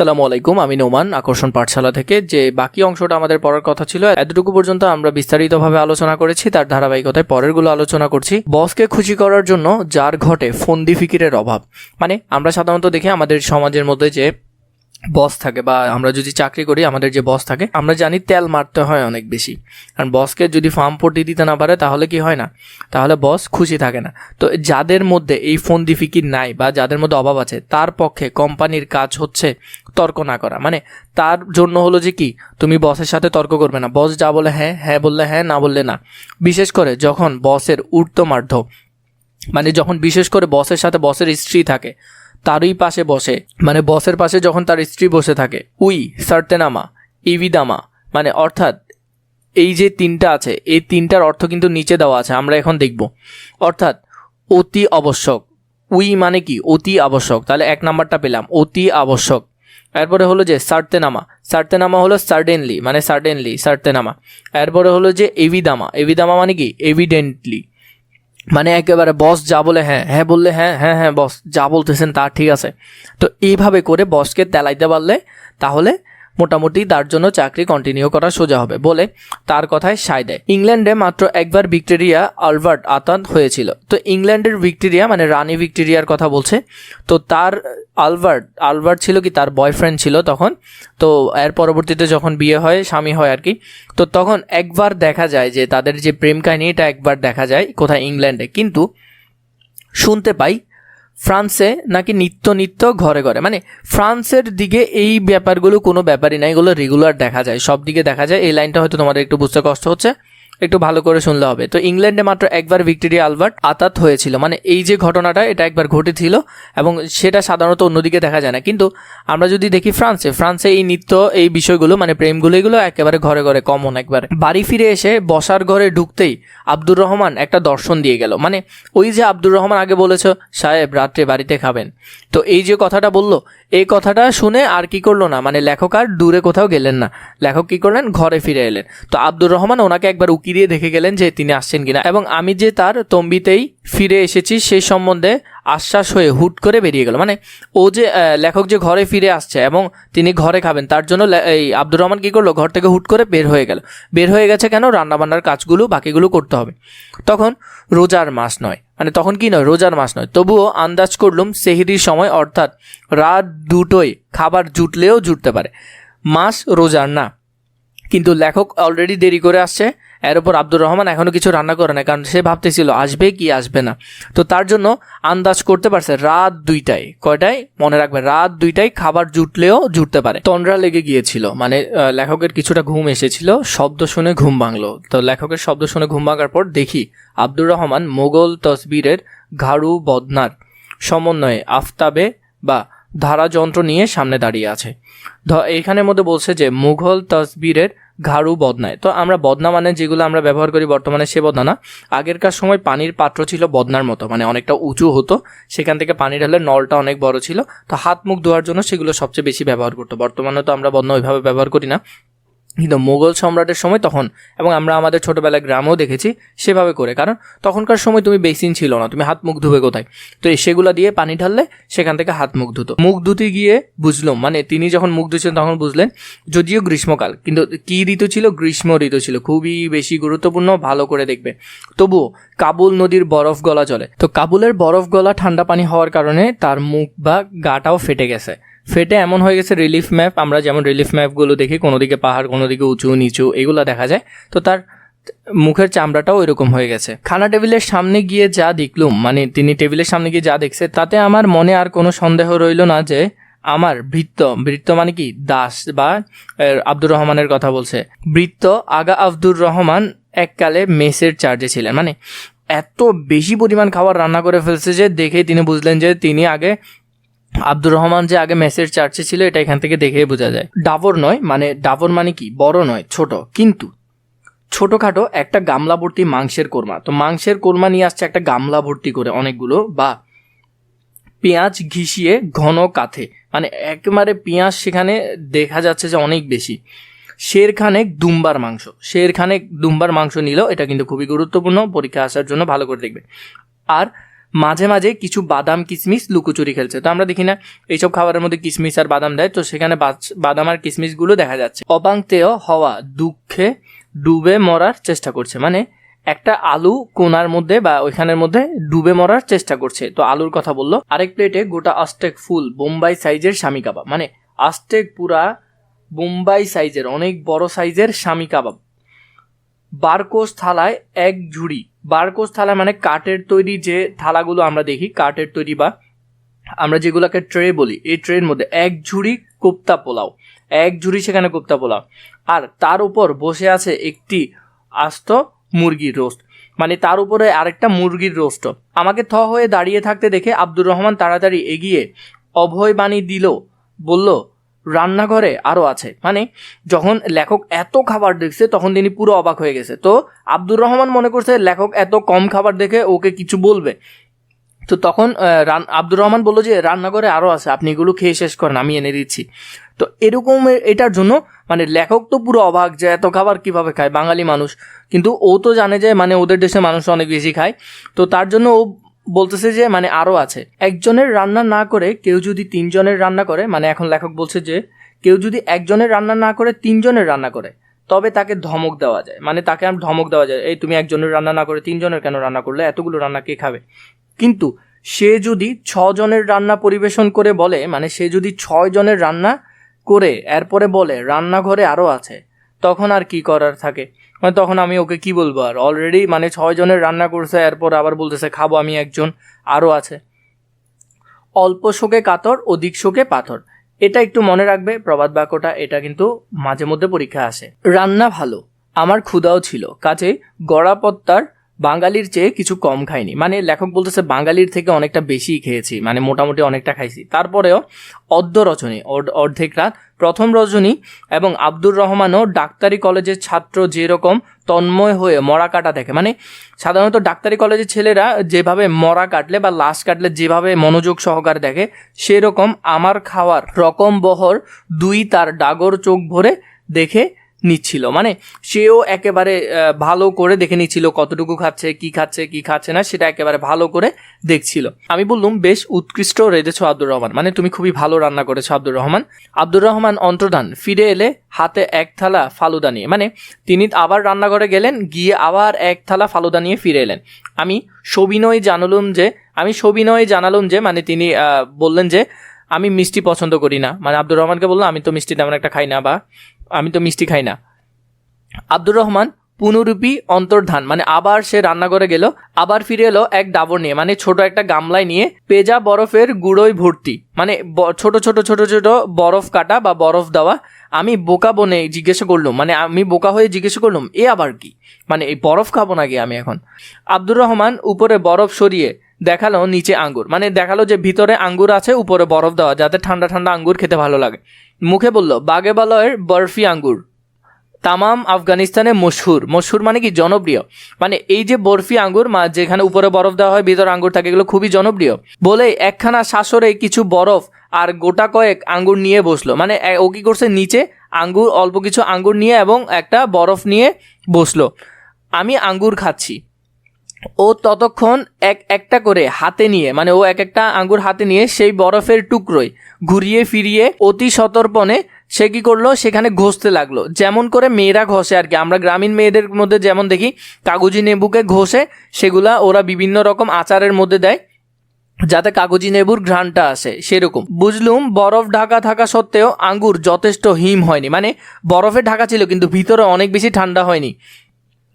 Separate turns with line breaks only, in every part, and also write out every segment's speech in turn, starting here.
আসসালামু আলাইকুম, আমি নোমান, আকর্ষণ পাঠশালা থেকে। যে বাকি অংশটা আমাদের পড়ার কথা ছিল, এতটুকু পর্যন্ত আমরা বিস্তারিতভাবে আলোচনা করেছি, তার ধারাবাহিকতায় পরেরগুলো আলোচনা করছি। বসকে খুশি করার জন্য যার ঘটে ফন্দি ফিকিরের অভাব। মানে আমরা সাধারণত দেখি আমাদের সমাজের মধ্যে যে বস থাকে বা আমরা যদি চাকরি করি, আমাদের যে বস থাকে, আমরা জানি তেল মারতে হয় অনেক বেশি। কারণ বসকে যদি ফার্ম পট্টি দিতে না পারে, তাহলে কি হয় না? তাহলে বস খুশি থাকে না। তো যাদের মধ্যে এই ফন্দি ফিকির নাই বা যাদের মধ্যে অভাব আছে, তার পক্ষে কোম্পানির কাজ হচ্ছে তর্ক না করা। মানে তার জন্য হলো যে কি, তুমি বসের সাথে তর্ক করবে না। বস যা বলে হ্যাঁ হ্যাঁ বললে হ্যাঁ না বললে না। বিশেষ করে যখন বসের উর্তমার্ধ মানে যখন বিশেষ করে বসের সাথে বসের স্ত্রী থাকে তারই পাশে বসে। মানে বসের পাশে যখন তার স্ত্রী বসে থাকে। উই, সার্তেনামা, ইভিদামা মানে অর্থাৎ এই যে তিনটা আছে, এই তিনটার অর্থ কিন্তু নিচে দেওয়া আছে, আমরা এখন দেখব। অর্থাৎ অতি আবশ্যক। উই মানে কি? অতি আবশ্যক। তাহলে এক নাম্বারটা পেলাম। অতি আবশ্যক। এরপরে হলো যে সার্তেনামা। সার্তেনামা হলো সার্ডেনলি মানে সার্ডেনলি সার্তেনামা। এরপরে হলো যে এভিদামা। এভিদামা মানে কি? এভিডেন্টলি মানে একেবারে বস যা বলে হ্যাঁ হ্যাঁ বললে হ্যাঁ হ্যাঁ হ্যাঁ বস যা বলতেছেন তা ঠিক আছে। তো এইভাবে করে বসকে তেলাইতে পারলে তাহলে মোটামুটি তার জন্য চাকরি কন্টিনিউ করা সোজা হবে, বলে তার কথায় সায় দেয়। ইংল্যান্ডে মাত্র একবার ভিক্টোরিয়া আলবার্ট আতান্ত হয়েছিল। তো ইংল্যান্ডের ভিক্টোরিয়া মানে রানী ভিক্টোরিয়ার কথা বলছে। তো তার আলবার্ট আলবার্ট ছিল কি তার বয়ফ্রেন্ড ছিল তখন। তো এর পরবর্তীতে যখন বিয়ে হয়, স্বামী হয় আর কি, তো তখন একবার দেখা যায় যে তাদের যে প্রেম কাহিনী, এটা একবার দেখা যায় কোথায় ইংল্যান্ডে। কিন্তু শুনতে পাই ফ্রান্সে নাকি নিত্য নিত্য ঘরে ঘরে। মানে ফ্রান্সের দিকে এই ব্যাপারগুলো কোনো ব্যাপারই নাই এগুলো রেগুলার দেখা যায়। সব দিকে দেখা যায়। এই লাইনটা হয়তো তোমাদের একটু বুঝতে কষ্ট হচ্ছে। একটু ভালো করে শুনলে হবে। তো ইংল্যান্ডে মাত্র একবার ভিক্টোরিয়া আলবার্ট আতাত হয়েছিল। মানে এই যে ঘটনাটা, এটা একবার ঘটেছিল এবং সেটা সাধারণত অন্যদিকে দেখা যায় না। কিন্তু আমরা যদি দেখি ফ্রান্সে ফ্রান্সে এই নিত্য, এই বিষয়গুলো মানে প্রেমগুলো, এগুলো একেবারে ঘরে ঘরে কমন একবারে। বাড়ি ফিরে এসে বসার ঘরে ঢুকতেই আব্দুর রহমান একটা দর্শন দিয়ে গেল। মানে ওই যে আব্দুর রহমান আগে বলেছ, সাহেব, রাত্রে বাড়িতে খাবেন। তো এই যে কথাটা বলল, এই কথাটা শুনে আর কি করল না? মানে লেখক আর দূরে কোথাও গেলেন না। লেখক কি করলেন? ঘরে ফিরে এলেন। তো আব্দুর রহমান ওনাকে একবার উকি দিয়ে দেখে গেলেন যে তিনি আসছেন কিনা। এবং আমি যে তার তম্বিতেই ফিরে এসেছি সেই সম্বন্ধে আশ্বাস হয়ে হুট করে বেরিয়ে গেল। মানে ও যে লেখক যে ঘরে ফিরে আসছে এবং তিনি ঘরে খাবেন, তার জন্য এই আব্দুর রহমান কী করল? ঘর থেকে হুট করে বের হয়ে গেল। বের হয়ে গেছে কেন? রান্নাবান্নার কাজগুলো, বাকিগুলো করতে হবে। তখন রোজার মাস নয়। মানে তখন কি নয়? রোজার মাস নয়। তবুও আন্দাজ করলুম, সেহিরির সময় অর্থাৎ রাত দুটোই খাবার জুটলেও জুটতে পারে। মাস রোজার না। কিন্তু লেখক অলরেডি দেরি করে আসছে। এর উপর আব্দুর রহমান এখনও কিছু রান্না করে না কারণ সে ভাবতেছিল, আসবে কি আসবে না। তো তার জন্য আন্দাজ করতে পারছে রাত দুইটায়। কয়টায়? মনে রাখবে রাত দুইটায় খাবার জুটলেও জুটতে পারে। তন্দ্রা লেগে গিয়েছিল মানে লেখকের কিছুটা ঘুম এসেছিল, শব্দ শুনে ঘুম ভাঙলো। তো লেখকের শব্দ শুনে ঘুম ভাঙার পর দেখি আব্দুর রহমান মোগল তসবিরের ঘাড়ু বদনার সমন্বয়ে আফতাবে বা ধারা যন্ত্র নিয়ে সামনে দাঁড়িয়ে আছে। এইখানের মধ্যে বলছে যে, মুঘল তসবিরের ঘাড়ু বদনায়। তো আমরা বদনা মানে যেগুলো আমরা ব্যবহার করি বর্তমানে সে বদনা না। আগেরকার সময় পানির পাত্র ছিল বদনার মতো মানে অনেকটা উঁচু হতো। সেখান থেকে পানি ঢালে নলটা অনেক বড় ছিল। তো হাত মুখ ধোয়ার জন্য সেগুলো সবচেয়ে বেশি ব্যবহার করতো। বর্তমানে তো আমরা বদনা ওইভাবে ব্যবহার করি না। কিন্তু মোগল সম্রাটের সময় তখন, এবং আমরা আমাদের ছোটোবেলায় গ্রামেও দেখেছি সেভাবে করে। কারণ তখনকার সময় তুমি বেসিন ছিল না, তুমি হাত মুখ ধুবে কোথায়? তো সেগুলো দিয়ে পানি ঢাললে সেখান থেকে হাত মুখ ধুতো। মুখ ধুতে গিয়ে বুঝলাম মানে তিনি যখন মুখ ধুচ্ছেন তখন বুঝলেন, যদিও গ্রীষ্মকাল, কিন্তু কি ঋতু ছিল? গ্রীষ্ম ঋতু ছিল। খুবই বেশি গুরুত্বপূর্ণ, ভালো করে দেখবে। তবুও কাবুল নদীর বরফ গলা চলে। তো কাবুলের বরফ গলা ঠান্ডা পানি হওয়ার কারণে তার মুখ বা গাটাও ফেটে গেছে। ফেটে এমন হয়ে গেছে রিলিফ ম্যাপ আমরা যেমন রিলিফ ম্যাপগুলো দেখি, কোনো দিকে পাহাড়, কোনো দিকে উঁচু, নিচু, এগুলো দেখা যায়। তো তার মুখের চামড়াটাও এরকম হয়ে গেছে। খানা টেবিলের সামনে গিয়ে যা দেখলুম মানে তিনি টেবিলের সামনে গিয়ে যা দেখছে, তাতে আমার মনে আর কোনো সন্দেহ রইল না যে আমার বৃত্ত বৃত্ত মানে কি? দাস বা আব্দুর রহমানের কথা বলছে। বৃত্ত আগা আব্দুর রহমান এককালে মেসের চার্জে ছিলেন। মানে এত বেশি পরিমাণ খাবার রান্না করে ফেলছে যে দেখে তিনি বুঝলেন যে তিনি আগে আব্দুর রহমান যে আগে মেসের চার্চে ছিল, এটা এখান থেকে দেখেই বোঝা যায়। ডাবর নয় মানে ডাবর মানে কি? বড় নয়, ছোট। কিন্তু ছোটখাটো একটা গামলা ভর্তি মাংসের কোরমা। তো মাংসের কোরমা নিয়ে আসছে একটা গামলা ভর্তি করে অনেকগুলো, বা পেঁয়াজ ঘিসিয়ে ঘন কাথে। মানে একেবারে পেঁয়াজ সেখানে দেখা যাচ্ছে যে অনেক বেশি। শেরখানেক দুম্বার মাংস। শেরখানেক দুম্বার মাংস নিল এটা কিন্তু খুবই গুরুত্বপূর্ণ, পরীক্ষা আসার জন্য ভালো করে দেখবে। আর মাঝে মাঝে কিছু বাদাম কিশমিশ লুকোচুরি খেলছে। তো আমরা দেখি না, এইসব খাবারের মধ্যে কিশমিশ আর বাদাম দেয়, তো সেখানে বাদাম আর কিশমিশগুলো দেখা যাচ্ছে। অপাংতেয় হওয়া দুঃখে ডুবে মরার চেষ্টা করছে। মানে একটা আলু কোনার মধ্যে বা ওইখানের মধ্যে ডুবে মরার চেষ্টা করছে। তো আলুর কথা বলল, আরেক প্লেটে গোটা আস্টেক ফুল, বোম্বাই সাইজের স্বামী কাবাব। মানে আস্টেক পুরা বোম্বাই সাইজের, অনেক বড় সাইজের স্বামী কাবাব। বারকোষ থালায় এক ঝুড়ি বারকোষ থালা মানে কাঠের তৈরি যে থালাগুলো আমরা দেখি, কাঠের তৈরি বা আমরা যেগুলোকে ট্রে বলি, এই ট্রের মধ্যে এক ঝুড়ি কোপ্তা পোলাও, এক ঝুড়ি সেখানে কোপ্তা পোলাও। আর তার উপর বসে আছে একটি আস্ত মুরগির রোস্ট। মানে তার উপরে আরেকটা মুরগির রোস্ট। আমাকে থ হয়ে দাঁড়িয়ে থাকতে দেখে আব্দুর রহমান তাড়াতাড়ি এগিয়ে অভয় বাণী দিল, বলল রান্নাঘরে আরও আছে। মানে যখন লেখক এত খাবার দেখছে, তখন তিনি পুরো অবাক হয়ে গেছে। তো আব্দুর রহমান মনে করছে, লেখক এত কম খাবার দেখে ওকে কিছু বলবে। তো তখন আব্দুর রহমান বলল যে, রান্নাঘরে আরও আছে, আপনি এগুলো খেয়ে শেষ করেন, আমি এনে দিচ্ছি। তো এরকম এটার জন্য মানে লেখক তো পুরো অবাক যে, এত খাবার কীভাবে খায়? বাঙালি মানুষ। কিন্তু ও তো জানে যে মানে ওদের দেশে মানুষ অনেক বেশি খায়। তো তার জন্য ও বলতেছে যে মানে আরও আছে। একজনের রান্না না করে কেউ যদি তিনজনের রান্না করে মানে এখন লেখক বলছে যে, কেউ যদি একজনের রান্না না করে, তিনজনের রান্না করে, তবে তাকে ধমক দেওয়া যায়। মানে তাকে আর ধমক দেওয়া যায়, এই তুমি একজনের রান্না না করে, তিনজনের কেন রান্না করলে? এতগুলো রান্না কে খাবে? কিন্তু সে যদি ছজনের রান্না পরিবেশন করে বলে মানে সে যদি ছয় জনের রান্না করে, এরপরে বলে, রান্নাঘরে আরও আছে, তখন আর কি করার থাকে? মানে তখন আমি ওকে কি বলব আর? অলরেডি মানে ছয় জনের রান্না করছে, এরপর আবার বলতেছে, খাব আমি একজন। আরও আছে। অল্প শোকে কাতর, অধিক শোকে পাথর। এটা একটু মনে রাখবে, প্রবাদ বাক্যটা, এটা কিন্তু মাঝে মধ্যে পরীক্ষা আসে। রান্না ভালো, আমার ক্ষুদাও ছিল। কাজে গড়াপত্তার বাঙালির চেয়ে কিছু কম খাইনি। মানে লেখক বলতেছে বাঙালির থেকে অনেকটা বেশি খেয়েছি মানে মোটামুটি অনেকটা খাইছি। তারপরেও অর্ধ অর্ধ- অর্ধেক রাত, প্রথম রজনী এবং আব্দুর রহমানও ডাক্তারি কলেজের ছাত্র যেরকম তন্ময় হয়ে মরা কাটা দেখে। মানে সাধারণত ডাক্তারি কলেজের ছেলেরা যেভাবে মরা কাটলে বা লাশ কাটলে যেভাবে মনোযোগ সহকারে দেখে, সেরকম আমার খাওয়ার রকম বহর দুই তার ডাগর চোখ ভরে দেখে নিচ্ছিল। মানে সেও একেবারে ভালো করে দেখে নিচ্ছিল কতটুকু খাচ্ছে, কি খাচ্ছে কি খাচ্ছে না, সেটা একেবারে ভালো করে দেখছিল। আমি বললুম, বেশ উৎকৃষ্ট রেঁধেছো আব্দুর রহমান। মানে তুমি খুবই ভালো রান্না করেছ আব্দুর রহমান। আব্দুর রহমান অন্তর্ধান ফিরে এলে হাতে এক থালা ফালুদা নিয়ে মানে তিনি আবার রান্নাঘরে গেলেন, গিয়ে আবার এক থালা ফালুদা নিয়ে ফিরে এলেন। আমি সবিনয় জানালাম যে, আমি সবিনয় জানালুম যে মানে তিনি বললেন যে, আমি মিষ্টি পছন্দ করি না। মানে আব্দুর রহমানকে বললাম, আমি তো মিষ্টি তেমন একটা খাই না বা আমি তো মিষ্টি খাই না। আব্দুর রহমান পুনরূপী অন্তর্ধান মানে আবার সে রান্নাঘরে গেল, আবার ফিরে এলো এক ডাবর নিয়ে মানে ছোট একটা গামলায় নিয়ে পেজা বরফের গুঁড়োয় ভর্তি মানে ছোট ছোট ছোট ছোট বরফ কাটা বা বরফ দেওয়া। আমি বোকা বনে জিজ্ঞেস করলাম মানে আমি বোকা হয়ে জিজ্ঞেস করলাম, এ আবার কি? মানে এই বরফ খাব নাকি আমি এখন? আব্দুর রহমান উপরে বরফ সরিয়ে দেখাল নিচে আঙ্গুর। মানে দেখাল যে ভিতরে আঙ্গুর আছে, উপরে বরফ দেওয়া, যাতে ঠান্ডা ঠান্ডা আঙ্গুর খেতে ভালো লাগে। মুখে বলল, বাগেবালয়ের বরফি আঙ্গুর। তামাম আফগানিস্তানে মশহুর মশহুর মানে কি? জনপ্রিয়। মানে এই যে বরফি আঙ্গুর, মা, যেখানে উপরে বরফ দেওয়া হয়, ভিতরে আঙ্গুর থাকে, এগুলো খুবই জনপ্রিয়। বলে একখানা শাসরে কিছু বরফ আর গোটা কয়েক আঙ্গুর নিয়ে বসল। মানে ও কি করছে? নিচে আঙ্গুর, অল্প কিছু আঙ্গুর নিয়ে এবং একটা বরফ নিয়ে বসল। আমি আঙ্গুর খাচ্ছি। ও ততক্ষণ এক একটা করে হাতে নিয়ে মানে ও এক একটা আঙ্গুর হাতে নিয়ে সেই বরফের টুকরোয় ঘুরিয়ে ফিরিয়ে অতি সতর্পণে সে কি করল? সেখানে ঘষতে লাগল। যেমন করে মেয়েরা ঘষে আর কি। আমরা গ্রামীণ মেয়েদের মধ্যে যেমন দেখি, কাগজি নেবুকে ঘষে সেগুলা ওরা বিভিন্ন রকম আচারের মধ্যে দেয়, যাতে কাগজি নেবুর ঘ্রাণটা আসে, সেরকম। বুঝলুম, বরফ ঢাকা থাকা সত্ত্বেও আঙ্গুর যথেষ্ট হিম হয়নি। মানে বরফে ঢাকা ছিল, কিন্তু ভিতরে অনেক বেশি ঠান্ডা হয়নি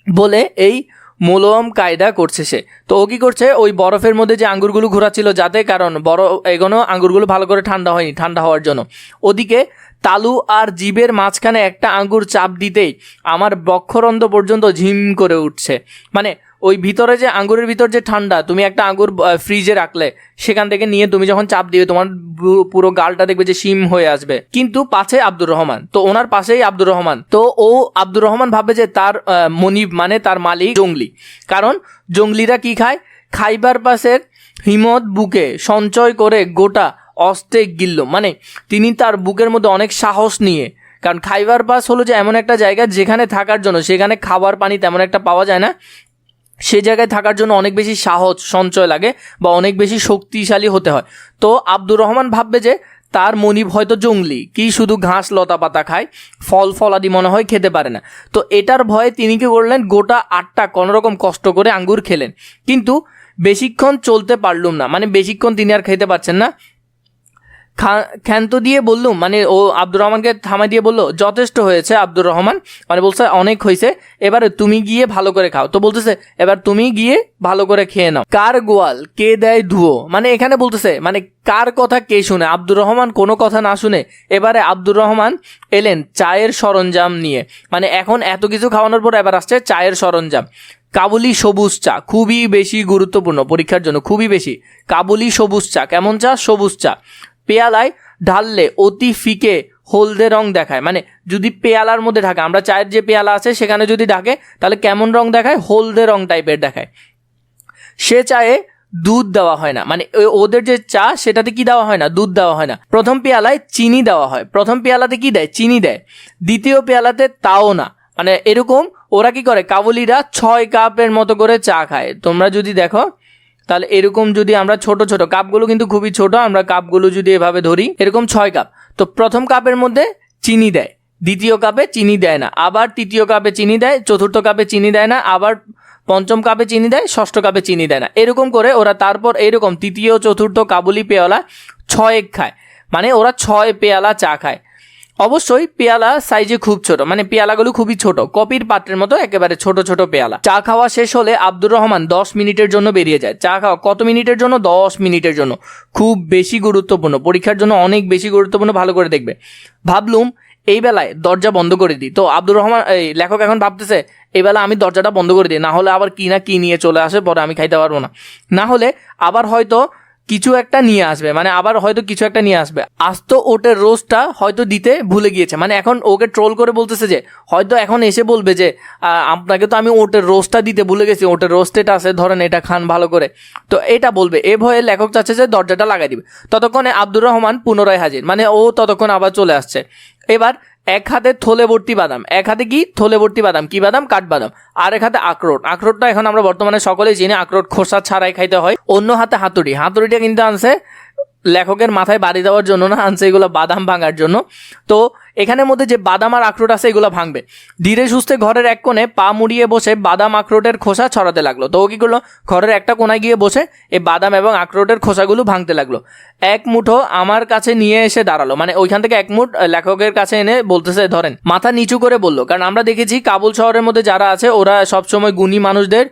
বলে এই মোলোয়াম কায়দা করছে সে। তো ও কী করছে? ওই বরফের মধ্যে যে আঙ্গুরগুলো ঘোরাচ্ছিল যাতে কারণ বড় এগোনো, আঙ্গুরগুলো ভালো করে ঠান্ডা হয়নি, ঠান্ডা হওয়ার জন্য। ওদিকে তালু আর জীবের মাঝখানে একটা আঙ্গুর চাপ দিতেই আমার বক্ষরন্ধ পর্যন্ত ঝিম করে উঠছে। মানে ওই ভিতরে যে আঙ্গুরের ভিতর যে ঠান্ডা, তুমি একটা আঙ্গুর ফ্রিজে রাখলে, সেখান থেকে নিয়ে তুমি যখন চাপ দিবে, তোমার পুরো গালটা দেখবে যে শিম হয়ে আসবে। কিন্তু পাশে আব্দুর রহমান, তো ওনার পাশেই আব্দুর রহমান। তো ও আব্দুর রহমান ভাবে যে তার মনিব মানে তার মালিক জঙ্গলি। কারণ জঙ্গলিরা কি খায়? খাইবার পাশের হিমত বুকে সঞ্চয় করে গোটা অস্টেক গিলল। মানে তিনি তার বুকের মধ্যে অনেক সাহস নিয়ে। কারণ খাইবার পাস হলো যে এমন একটা জায়গা যেখানে থাকার জন্য, সেখানে খাবার পানি তেমন একটা পাওয়া যায় না। সে জায়গায় থাকার জন্য অনেক বেশি সাহস, সঞ্চয় লাগে বা অনেক বেশি শক্তিশালী হতে হয়। তো আব্দুর রহমান ভাববে যে তার মনিব হয়তো জঙ্গলি, কি শুধু ঘাস লতা পাতা খায়, ফল ফলাদি মনে হয় খেতে পারে না। তো এটার ভয়ে তিনি কি করলেন, গোটা আটটা কোনোরকম কষ্ট করে আঙ্গুর খেলেন। কিন্তু বেশিক্ষণ চলতে পারলুম না মানে বেশিক্ষণ তিনি আর খেতে পারছেন না। ক্ষান্ত দিয়ে বললুম মানে ও আব্দুর রহমানকে থামাই দিয়ে বলল, যথেষ্ট হয়েছে আব্দুর রহমান। মানে বলছে, অনেক হয়েছে, এবারে তুমি গিয়ে ভালো করে খাও। তো বলতেছে, এবার তুমি গিয়ে ভালো করে খেয়ে নাও। কার গোয়াল? কে দেয় ধুয়ো? মানে এখানে বলতেছে মানে কার কথা কে শুনে? আব্দুর রহমান কোনো কথা না শুনে এবারে আব্দুর রহমান এলেন চায়ের সরঞ্জাম নিয়ে। মানে এখন এত কিছু খাওয়ানোর পর এবার আসছে চায়ের সরঞ্জাম। কাবুলি সবুজ চা, খুবই বেশি গুরুত্বপূর্ণ পরীক্ষার জন্য, খুবই বেশি। কাবুলি সবুজ চা, কেমন চা? সবুজ চা। পেয়ালায় ঢাললে অতি ফিকে হলদে রং দেখায়। মানে যদি পেয়ালার মধ্যে ঢাকে, আমরা চায়ের যে পেয়ালা আছে সেখানে যদি ঢাকে, তাহলে কেমন রং দেখায়? হলদে রং টাইপের দেখায়। সে চায়ে দুধ দেওয়া হয় না। মানে ওদের যে চা, সেটাতে কি দেওয়া হয় না? দুধ দেওয়া হয় না। প্রথম পেয়ালায় চিনি দেওয়া হয়। প্রথম পেয়ালাতে কি দেয়? চিনি দেয়। দ্বিতীয় পেয়ালাতে তাও না। মানে এরকম ওরা কি করে? কাবুলিরা ছয় কাপের মতো করে চা খায়। তোমরা যদি দেখো তাহলে এরকম যদি আমরা ছোট ছোট, কাপগুলো কিন্তু খুবই ছোট, আমরা কাপগুলো যদি এভাবে ধরি, এরকম ছয় কাপ। তো প্রথম কাপের মধ্যে চিনি দেয়, দ্বিতীয় কাপে চিনি দেয় না, আবার তৃতীয় কাপে চিনি দেয়, চতুর্থ কাপে চিনি দেয় না, আবার পঞ্চম কাপে চিনি দেয়, ষষ্ঠ কাপে চিনি দেয় না। এরকম করে ওরা তারপর এরকম তৃতীয়, চতুর্থ, কাবুলি, পেয়ালা ছয়েক খায়। মানে ওরা ছয় পেয়ালা চা খায়। অবশ্যই পেয়ালা সাইজে খুব ছোট মানে পেয়ালাগুলো খুবই ছোট, কপির পাত্রের মতো একেবারে ছোট ছোট পেয়ালা। চা খাওয়া শেষ হলে আব্দুর রহমান দশ মিনিটের জন্য বেরিয়ে যায়। চা খাওয়া কত মিনিটের জন্য? দশ মিনিটের জন্য। খুব বেশি গুরুত্বপূর্ণ, পরীক্ষার জন্য অনেক বেশি গুরুত্বপূর্ণ, ভালো করে দেখবে। ভাবলুম এই বেলায় দরজা বন্ধ করে দিই। তো আব্দুর রহমান, এই লেখক এখন ভাবতেছে, এই বেলা আমি দরজাটা বন্ধ করে দিই, না হলে আবার কি না কি নিয়ে চলে আসে, পরে আমি খাইতে পারব না। না হলে আবার হয়তো কিছু একটা নিয়ে আসবে মানে আবার হয়তো কিছু একটা নিয়ে আসবে। আস্ত ওটের রোজটা হয়তো দিতে ভুলে গিয়েছে মানে এখন ওকে ট্রোল করে বলতেছে যে, হয়তো এখন এসে বলবে যে আপনাকে তো আমি ওটের রোজটা দিতে ভুলে গেছি, ওটের রোস্টেটা আছে, ধরেন এটা খান ভালো করে। তো এটা বলবে, এ ভয়ে লেখক চাচ্ছে যে দরজাটা লাগাই দিবে। ততক্ষণে আব্দুর রহমান পুনরায় হাজির মানে ও ততক্ষণ আবার চলে আসছে। এবার এক হাতে থলে ভর্তি বাদাম, এক হাতে কি? থলে ভর্তি বাদাম। কি বাদাম? কাঠ বাদাম। আর এক হাতে আখরোট। আখরোটটা এখন আমরা বর্তমানে সকলেই চিনি, আখরোট খোসা ছাড়াই খাইতে হয়। অন্য হাতে হাতুড়ি। হাতুড়িটা কিন্তু আনছে লেখকের মাথায় বাড়ি দেওয়ার জন্য না, আনছে এগুলো বাদাম ভাঙার জন্য। তো এখানের মধ্যে যে বাদাম আর আখরোট আছে, এগুলো ভাঙবে। ধীরে সুস্থে ঘরের এক কোণে পা মুড়িয়ে বসে বাদাম আখরোটের খোসা ছড়াতে লাগল। তো ও কী করল? ঘরের একটা কোনায় গিয়ে বসে এই বাদাম এবং আখরোটের খোসাগুলো ভাঙতে লাগল। এক মুঠো আমার কাছে নিয়ে এসে দাঁড়াল। মানে ওইখান থেকে এক মুঠ লেখকের কাছে এনে বলতেছে, ধরেন, মাথা নিচু করে বলল। কারণ আমরা দেখেছি কাবুল শহরের মধ্যে যারা আছে, ওরা সবসময় গুণী মানুষদের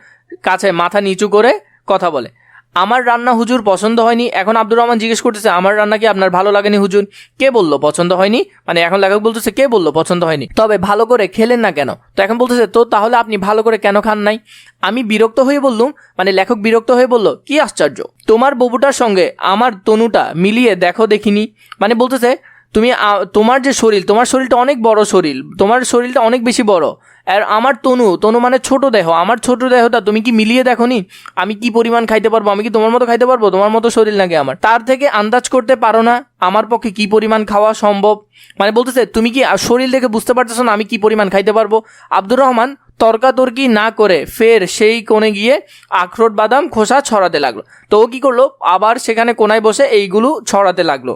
কাছে মাথা নিচু করে কথা বলে। আমার রান্না হুজুর পছন্দ হয়নি। এখন আব্দুর রহমান জিজ্ঞেস করতেছে, আমার রান্না কি আপনার ভালো লাগেনি হুজুর? কে বলল, পছন্দ হয়নি? মানে এখন লেখক বলতেছে, কে বলল, পছন্দ হয়নি? তবে ভালো করে খেলেন না কেন? তো এখন বলতেছে, তো তাহলে আপনি ভালো করে কেন খান নাই? আমি বিরক্ত হয়ে বললুম মানে লেখক বিরক্ত হয়ে বলল, কি আশ্চর্য! তোমার ববুটার সঙ্গে আমার তনুটা মিলিয়ে দেখো দেখিনি। মানে বলতেছে তুমি তোমার যে শরীর, তোমার শরীরটা অনেক বড় শরীর, তোমার শরীরটা অনেক বেশি বড়। আর আমার তনু তনু মানে ছোট দেহ, আমার ছোট দেহটা তুমি কি মিলিয়ে দেখো নি আমি কি পরিমাণ খাইতে পারব? আমি কি তোমার মতো খাইতে পারব? তোমার মতো শরীর নাকি আমার? তার থেকে আন্দাজ করতে পারো না আমার পক্ষে কি পরিমাণ খাওয়া সম্ভব। মানে বলতেছে, তুমি কি শরীর দেখে বুঝতে পারতেছো না আমি কি পরিমাণ খাইতে পারব? আব্দুর রহমান তর্কাতর্কি না করে ফের সেই কোণে গিয়ে আখরোট, বাদাম, খোসা ছড়াতে লাগল। তো ও কি করল? আবার সেখানে কোনায় বসে এইগুলো ছড়াতে লাগল।